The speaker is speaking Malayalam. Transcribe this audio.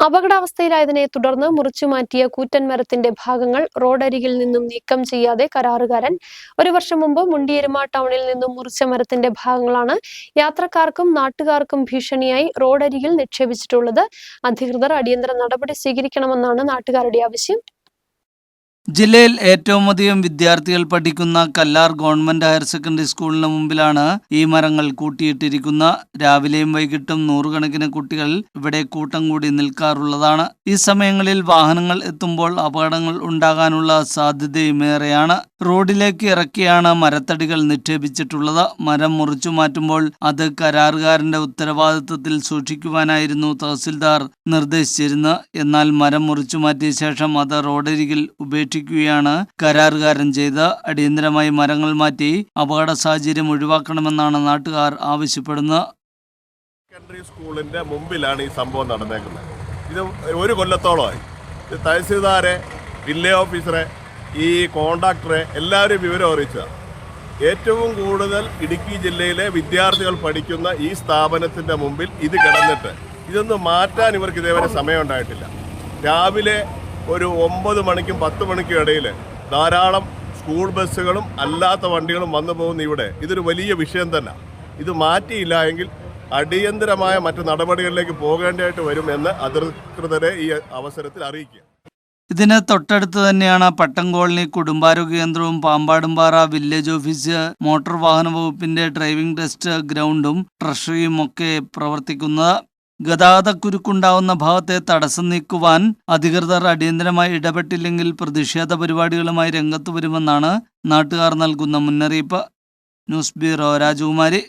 അപകടാവസ്ഥയിലായതിനെ തുടർന്ന് മുറിച്ചുമാറ്റിയ കൂറ്റൻ മരത്തിന്റെ ഭാഗങ്ങൾ റോഡരികിൽ നിന്നും നീക്കം ചെയ്യാതെ കരാറുകാരൻ ഒരു വർഷം മുമ്പ് മുണ്ടിയരുമ ടൗണിൽ നിന്നും മുറിച്ച മരത്തിന്റെ ഭാഗങ്ങളാണ് യാത്രക്കാർക്കും നാട്ടുകാർക്കും ഭീഷണിയായി റോഡരികിൽ നിക്ഷേപിച്ചിട്ടുള്ളത്. അധികൃതർ അടിയന്തര നടപടി സ്വീകരിക്കണമെന്നാണ് നാട്ടുകാരുടെ ആവശ്യം. ജില്ലയിൽ ഏറ്റവും അധികം വിദ്യാർത്ഥികൾ പഠിക്കുന്ന കല്ലാർ ഗവൺമെന്റ് ഹയർ സെക്കൻഡറി സ്കൂളിന് മുമ്പിലാണ് ഈ മരങ്ങൾ കൂട്ടിയിട്ടിരിക്കുന്ന. രാവിലെയും വൈകിട്ടും നൂറുകണക്കിന് കുട്ടികൾ ഇവിടെ കൂട്ടം കൂടി നിൽക്കാറുള്ളതാണ്. ഈ സമയങ്ങളിൽ വാഹനങ്ങൾ എത്തുമ്പോൾ അപകടങ്ങൾ ഉണ്ടാകാനുള്ള സാധ്യതയും ഏറെയാണ് റോഡിലേക്ക് ഇറക്കിയാണ് മരത്തടികൾ നിക്ഷേപിച്ചിട്ടുള്ളത്. മരം മുറിച്ചു മാറ്റുമ്പോൾ അത് കരാറുകാരന്റെ ഉത്തരവാദിത്വത്തിൽ സൂക്ഷിക്കുവാനായിരുന്നു തഹസിൽദാർ നിർദ്ദേശിച്ചിരുന്നത്. എന്നാൽ മരം മുറിച്ചു മാറ്റിയ ശേഷം അത് റോഡരികിൽ ഉപേക്ഷിക്കുകയാണ് കരാറുകാരൻ ചെയ്ത് അടിയന്തരമായി മരങ്ങൾ മാറ്റി അപകട സാഹചര്യം ഒഴിവാക്കണമെന്നാണ് നാട്ടുകാർ ആവശ്യപ്പെടുന്നത്. സെക്കൻഡറി സ്കൂളിന്റെ മുമ്പിലാണ് ഈ സംഭവം നടന്നേക്കുന്നത്. ഇത് ഒരു കൊല്ലത്തോളമായി. തഹസീൽദാരെ വില്ലേജ് ഓഫീസറെ ഈ കോണ്ടാക്ടറെ എല്ലാവരും വിവരം അറിയിച്ചതാണ് ഏറ്റവും കൂടുതൽ ഇടുക്കി ജില്ലയിലെ വിദ്യാർത്ഥികൾ പഠിക്കുന്ന ഈ സ്ഥാപനത്തിന്റെ മുമ്പിൽ ഇത് കിടന്നിട്ട് ഇതൊന്ന് മാറ്റാൻ ഇവർക്ക് ഇതേവരെ സമയമുണ്ടായിട്ടില്ല രാവിലെ ഒരു ഒമ്പത് മണിക്കും പത്ത് മണിക്കും ഇടയിൽ ധാരാളം സ്കൂൾ ബസ്സുകളും അല്ലാത്ത വണ്ടികളും വന്നു പോകുന്ന ഇവിടെ ഇതൊരു വലിയ വിഷയം തന്നെ. ഇത് മാറ്റിയില്ല എങ്കിൽ അടിയന്തരമായ മറ്റു നടപടികളിലേക്ക് പോകേണ്ടതായിട്ട് വരും എന്ന് അധികൃതരെ ഈ അവസരത്തിൽ അറിയിക്കുക. ഇതിന് തൊട്ടടുത്ത് തന്നെയാണ് പട്ടം കോളനി കുടുംബാരോഗ്യ കേന്ദ്രവും പാമ്പാടുംപാറ വില്ലേജ് ഓഫീസ് മോട്ടോർ വാഹന വകുപ്പിന്റെ ഡ്രൈവിംഗ് ടെസ്റ്റ് ഗ്രൗണ്ടും ട്രഷറിയും ഒക്കെ പ്രവർത്തിക്കുന്നത്. ഗതാഗതക്കുരുക്കുണ്ടാവുന്ന ഭാഗത്തെ തടസ്സം നീക്കുവാൻ അധികൃതർ അടിയന്തരമായി ഇടപെട്ടില്ലെങ്കിൽ പ്രതിഷേധ പരിപാടികളുമായി രംഗത്തു വരുമെന്നാണ് നാട്ടുകാർ നൽകുന്ന മുന്നറിയിപ്പ്. ന്യൂസ് ബ്യൂറോ രാജകുമാരി.